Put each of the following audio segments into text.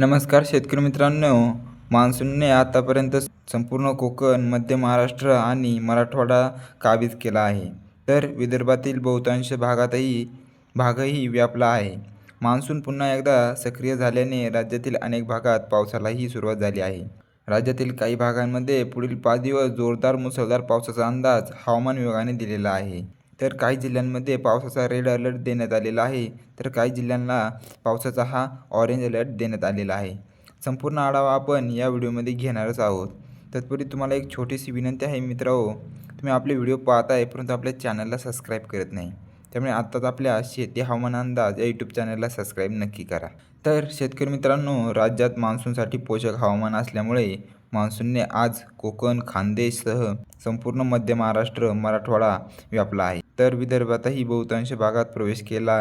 नमस्कार शेतकरी मित्रांनो. मान्सूनने आतापर्यंत संपूर्ण कोकण मध्य महाराष्ट्र आणि मराठवाडा काबीज केला आहे. तर विदर्भातील बहुतांश भागातही भागही व्यापला आहे. मान्सून पुन्हा एकदा सक्रिय झाल्याने राज्यातील अनेक भागात पावसालाही सुरुवात झाली आहे. राज्यातील काही भागांमध्ये पुढील पाच दिवस जोरदार मुसळधार पावसाचा अंदाज हवामान विभागाने दिलेला आहे. तर काही जिल्ह्यांमध्ये पावसाचा रेड अलर्ट देण्यात आलेला आहे. तर काही जिल्ह्यांना पावसाचा हा ऑरेंज अलर्ट देण्यात आलेला आहे. संपूर्ण आढावा आपण या व्हिडिओमध्ये घेणारच आहोत. तत्पूर्वी तुम्हाला एक छोटीशी विनंती आहे मित्रांनो तुम्ही आपले व्हिडिओ पाहताय परंतु आपल्या चॅनलला सबस्क्राईब करत नाही. त्यामुळे आत्ताच आपल्या शेती हवामान अंदाज या यूट्यूब चॅनलला सबस्क्राईब नक्की करा. तर शेतकरी मित्रांनो राज्यात मान्सूनसाठी पोषक हवामान असल्यामुळे मान्सूनने आज कोकण खानदेशसह संपूर्ण मध्य महाराष्ट्र मराठवाडा व्यापला आहे. तर विदर्भातही बहुतांश भागात प्रवेश केला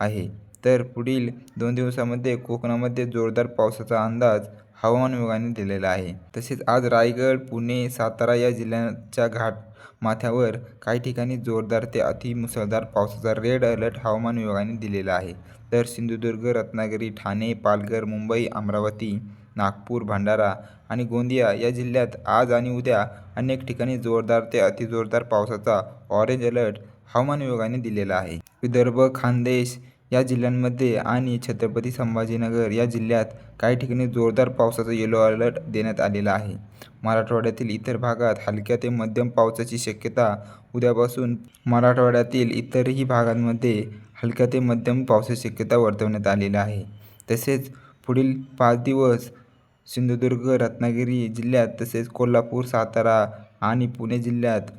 आहे. तर पुढील दोन दिवसामध्ये कोकणामध्ये जोरदार पावसाचा अंदाज हवामान विभागाने दिलेला आहे. तसेच आज रायगड पुणे सातारा या जिल्ह्यांच्या घाट माथ्यावर काही ठिकाणी जोरदार ते अतिमुसळधार पावसाचा रेड अलर्ट हवामान विभागाने दिलेला आहे. तर सिंधुदुर्ग रत्नागिरी ठाणे पालघर मुंबई अमरावती नागपूर भंडारा आणि गोंदिया या जिल्ह्यात आज आणि उद्या अनेक ठिकाणी जोरदार ते अतिजोरदार पावसाचा ऑरेंज अलर्ट हवामान विभागाने दिलेला आहे. विदर्भ खानदेश या जिल्ह्यांमध्ये आणि छत्रपती संभाजीनगर या जिल्ह्यात काही ठिकाणी जोरदार पावसाचा येलो अलर्ट देण्यात आलेला आहे. मराठवाड्यातील इतर भागात हलक्या ते मध्यम पावसाची शक्यता उद्यापासून मराठवाड्यातील इतरही भागांमध्ये हलक्या ते मध्यम पावसाची शक्यता वर्तवण्यात आलेली आहे. तसेच पुढील पाच दिवस सिंधुदुर्ग रत्नागिरी जिल्ह्यात तसेच कोल्हापूर सातारा आणि पुणे जिल्ह्यात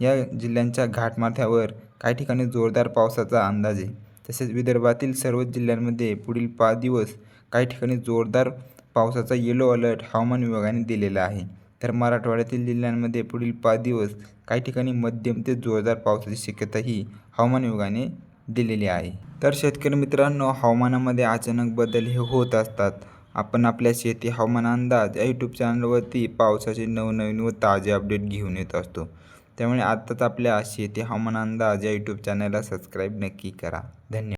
या जिल्ह्यांच्या घाटमाथ्यावर काही ठिकाणी जोरदार पावसाचा अंदाज आहे. तसेच विदर्भातील सर्वच जिल्ह्यांमध्ये पुढील पाच दिवस काही ठिकाणी जोरदार पावसाचा येलो अलर्ट हवामान विभागाने दिलेला आहे. तर मराठवाड्यातील जिल्ह्यांमध्ये पुढील पाच दिवस काही ठिकाणी मध्यम ते जोरदार पावसाची शक्यताही हवामान विभागाने दिलेली आहे. तर शेतकरी मित्रांनो हवामानामध्ये अचानक बदल हे होत असतात. आपण आपल्या शेती हवामान अंदाज या यूट्यूब चॅनलवरती पावसाचे नवनवीन व ताजे अपडेट घेऊन येत असतो. त्यामुळे आत्ताच आपल्या शेती हवामान अंदाज या यूट्यूब चॅनलला सबस्क्राईब नक्की करा. धन्यवाद.